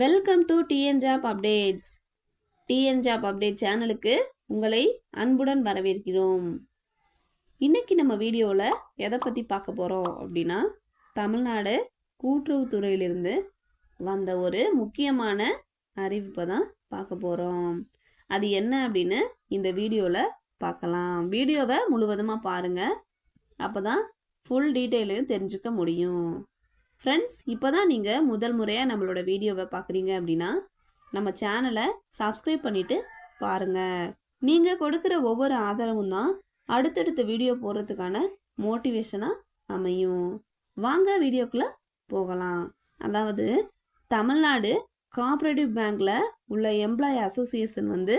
Welcome to TN job updates TN job update சேனலுக்கு உங்களை அன்புடன் வரவேற்கிறோம். இன்னைக்கு நம்ம வீடியோவில் எதை பற்றி பார்க்க போகிறோம் அப்படின்னா தமிழ்நாடு கூட்டுறவுத்துறையிலிருந்து வந்த ஒரு முக்கியமான அறிவிப்பை தான் பார்க்க போகிறோம் அது என்ன அப்படின்னு இந்த வீடியோவில் பார்க்கலாம். வீடியோவை முழுவதுமாக பாருங்கள் அப்போ தான் ஃபுல் டீட்டெயிலையும் தெரிஞ்சுக்க முடியும். ஃப்ரெண்ட்ஸ் இப்போ தான் நீங்கள் முதல் முறையாக நம்மளோட வீடியோவை பார்க்குறீங்க அப்படின்னா நம்ம சேனலை சப்ஸ்கிரைப் பண்ணிவிட்டு பாருங்கள் நீங்கள் கொடுக்குற ஒவ்வொரு ஆதரவும் தான் அடுத்தடுத்த வீடியோ போடுறதுக்கான மோட்டிவேஷனாக அமையும். வாங்க வீடியோக்குள்ளே போகலாம். அதாவது தமிழ்நாடு கோஆப்ரேட்டிவ் பேங்க்கில் உள்ள எம்ப்ளாயி அசோசியேஷன் வந்து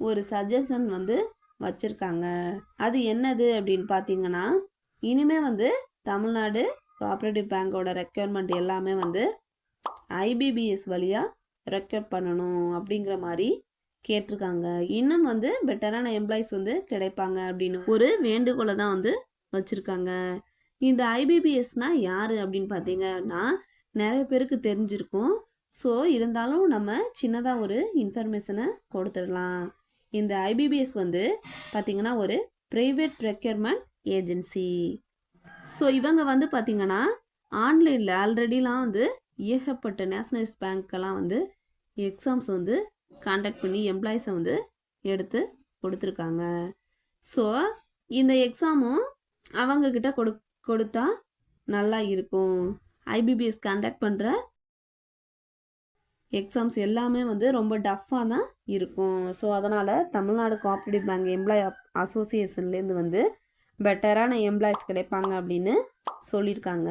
ஒரு சஜஷன் வந்து வச்சுருக்காங்க. அது என்னது அப்படின்னு பார்த்தீங்கன்னா இனிமே வந்து தமிழ்நாடு கோஆப்ரேட்டிவ் பேங்கோட ரெக்யர்மெண்ட் எல்லாமே வந்து ஐபிபிஎஸ் வழியாக ரெக்யர் பண்ணணும் அப்படிங்கிற மாதிரி கேட்டிருக்காங்க. இன்னும் வந்து பெட்டரான எம்ப்ளாயிஸ் வந்து கிடைப்பாங்க அப்படின்னு ஒரு வேண்டுகோளை தான் வந்து வச்சுருக்காங்க. இந்த ஐபிபிஎஸ்னால் யார் அப்படின்னு பார்த்தீங்கன்னா நிறைய பேருக்கு தெரிஞ்சிருக்கும். ஸோ இருந்தாலும் நம்ம சின்னதாக ஒரு இன்ஃபர்மேஷனை கொடுத்துடலாம். இந்த ஐபிபிஎஸ் வந்து பார்த்திங்கன்னா ஒரு ப்ரைவேட் ரெக்யர்மெண்ட் ஏஜென்சி ஸோ இவங்க வந்து பார்த்திங்கன்னா ஆன்லைனில் ஆல்ரெடிலாம் வந்து ஏகப்பட்ட நேஷ்னலைஸ் பேங்க்கெல்லாம் வந்து எக்ஸாம்ஸ் வந்து காண்டாக்ட் பண்ணி எம்ப்ளாயிஸை வந்து எடுத்து கொடுத்துருக்காங்க. ஸோ இந்த எக்ஸாமும் அவங்கக்கிட்ட கொடு கொடுத்தா நல்லா இருக்கும். ஐபிபிஎஸ் கண்டக்ட் பண்ணுற எக்ஸாம்ஸ் எல்லாமே வந்து ரொம்ப டஃப்பாக தான் இருக்கும். ஸோ அதனால் தமிழ்நாடு கோஆப்ரேட்டிவ் பேங்க் எம்ப்ளாய் அசோசியேஷன்லேருந்து வந்து பெட்டரான எம்ப்ளாயிஸ் கிடைப்பாங்க அப்படின்னு சொல்லியிருக்காங்க.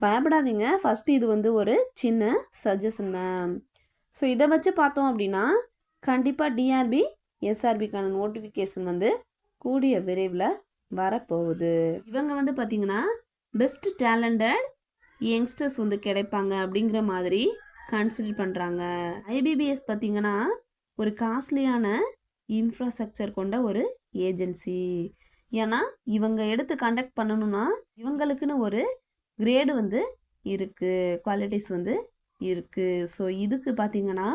பயப்படாதீங்க. ஃபஸ்ட்டு இது வந்து ஒரு சின்ன சஜஷன் தான் ஸோ இதை வச்சு பார்த்தோம் அப்படின்னா கண்டிப்பாக டிஆர்பி எஸ்ஆர்பிக்கான நோட்டிஃபிகேஷன் வந்து கூடிய விரைவில் வரப்போகுது. இவங்க வந்து பார்த்திங்கன்னா பெஸ்ட் டேலண்டட் யங்ஸ்டர்ஸ் வந்து கிடைப்பாங்க அப்படிங்கிற மாதிரி கன்சிடர் பண்ணுறாங்க ஐபிபிஎஸ் பார்த்திங்கன்னா ஒரு காஸ்ட்லியான இன்ஃப்ராஸ்ட்ரக்சர் கொண்ட ஒரு ஏஜென்சி ஏன்னா இவங்க எடுத்து கண்டக்ட் பண்ணணும்னா இவங்களுக்குன்னு ஒரு கிரேடு வந்து இருக்குது குவாலிட்டிஸ் வந்து இருக்குது ஸோ இதுக்கு பார்த்திங்கன்னா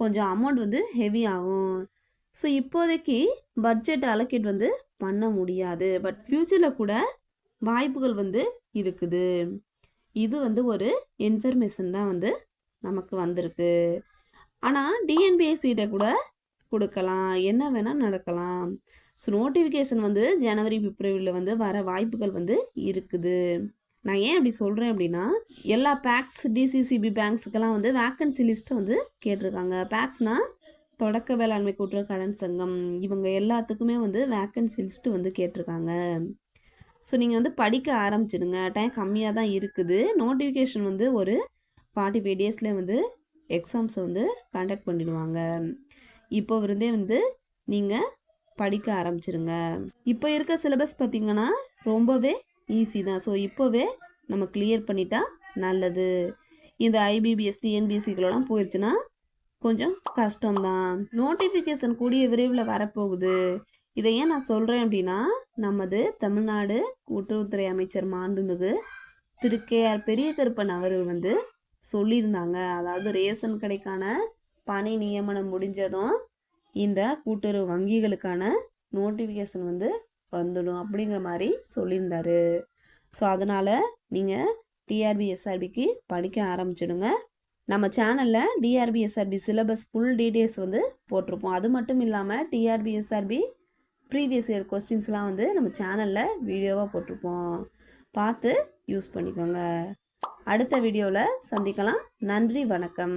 கொஞ்சம் அமௌண்ட் வந்து ஹெவி ஆகும். ஸோ இப்போதைக்கு பட்ஜெட் அலோகேட் வந்து பண்ண முடியாது. பட் ஃப்யூச்சரில் கூட வாய்ப்புகள் வந்து இருக்குது. இது வந்து ஒரு இன்ஃபர்மேஷன் தான் வந்து நமக்கு வந்திருக்கு. ஆனால் டிஎன்பிஎஸ்சிகிட்ட கூட கொடுக்கலாம். என்ன வேணால் நடக்கலாம். ஸோ நோட்டிஃபிகேஷன் வந்து ஜனவரி பிப்ரவரியில் வந்து வர வாய்ப்புகள் வந்து இருக்குது. நான் ஏன் அப்படி சொல்கிறேன் அப்படின்னா எல்லா பேக்ஸ் டிசிசிபி பேங்க்ஸுக்கெல்லாம் வந்து வேக்கன்சி லிஸ்ட்டை வந்து கேட்டிருக்காங்க. பேக்ஸ்னால் தொடக்க வேளாண்மை கூட்டுறவு கடன் சங்கம் இவங்க எல்லாத்துக்குமே வந்து வேக்கன்சி லிஸ்ட்டு வந்து கேட்டிருக்காங்க. ஸோ நீங்கள் வந்து படிக்க ஆரம்பிச்சிடுங்க. டைம் கம்மியாக தான் இருக்குது. நோட்டிஃபிகேஷன் வந்து ஒரு ஃபார்ட்டி ஃபைவ் டேஸில் வந்து எக்ஸாம்ஸை வந்து கண்டக்ட் பண்ணிடுவாங்க. இப்போ இருந்தே வந்து நீங்கள் படிக்க ஆரம்பிச்சிருங்க. இப்போ இருக்க சிலபஸ் பார்த்திங்கன்னா ரொம்பவே ஈஸி தான். ஸோ இப்போவே நம்ம கிளியர் பண்ணிட்டா நல்லது. இந்த ஐபிபிஎஸ் டிஎன்பிஎஸ்சிகளெல்லாம் போயிடுச்சுன்னா கொஞ்சம் கஷ்டம்தான் நோட்டிஃபிகேஷன் கூடிய விரைவில் வரப்போகுது. இதை ஏன் நான் சொல்கிறேன் அப்படின்னா நமது தமிழ்நாடு கூட்டுறவுத்துறை அமைச்சர் மாண்புமிகு திரு கே ஆர் பெரிய கருப்பன் அவர்கள் வந்து சொல்லியிருந்தாங்க. அதாவது ரேஷன் கடைக்கான பணி நியமனம் முடிஞ்சதும் இந்த கூட்டுறவு வங்கிகளுக்கான நோட்டிஃபிகேஷன் வந்து வந்துடும் அப்படிங்கிற மாதிரி சொல்லியிருந்தாரு. ஸோ அதனால் நீங்கள் டிஆர்பி எஸ்ஆர்பிக்கு படிக்க ஆரம்பிச்சிடுங்க. நம்ம சேனலில் TRB SRB syllabus full details வந்து போட்டிருப்போம். அது மட்டும் இல்லாமல் டிஆர்பி எஸ்ஆர்பி ப்ரீவியஸ் இயர் கொஸ்டின்ஸ்லாம் வந்து நம்ம சேனலில் வீடியோவாக போட்டிருப்போம். பார்த்து யூஸ் பண்ணிக்கோங்க. அடுத்த வீடியோவில் சந்திக்கலாம். நன்றி வணக்கம்.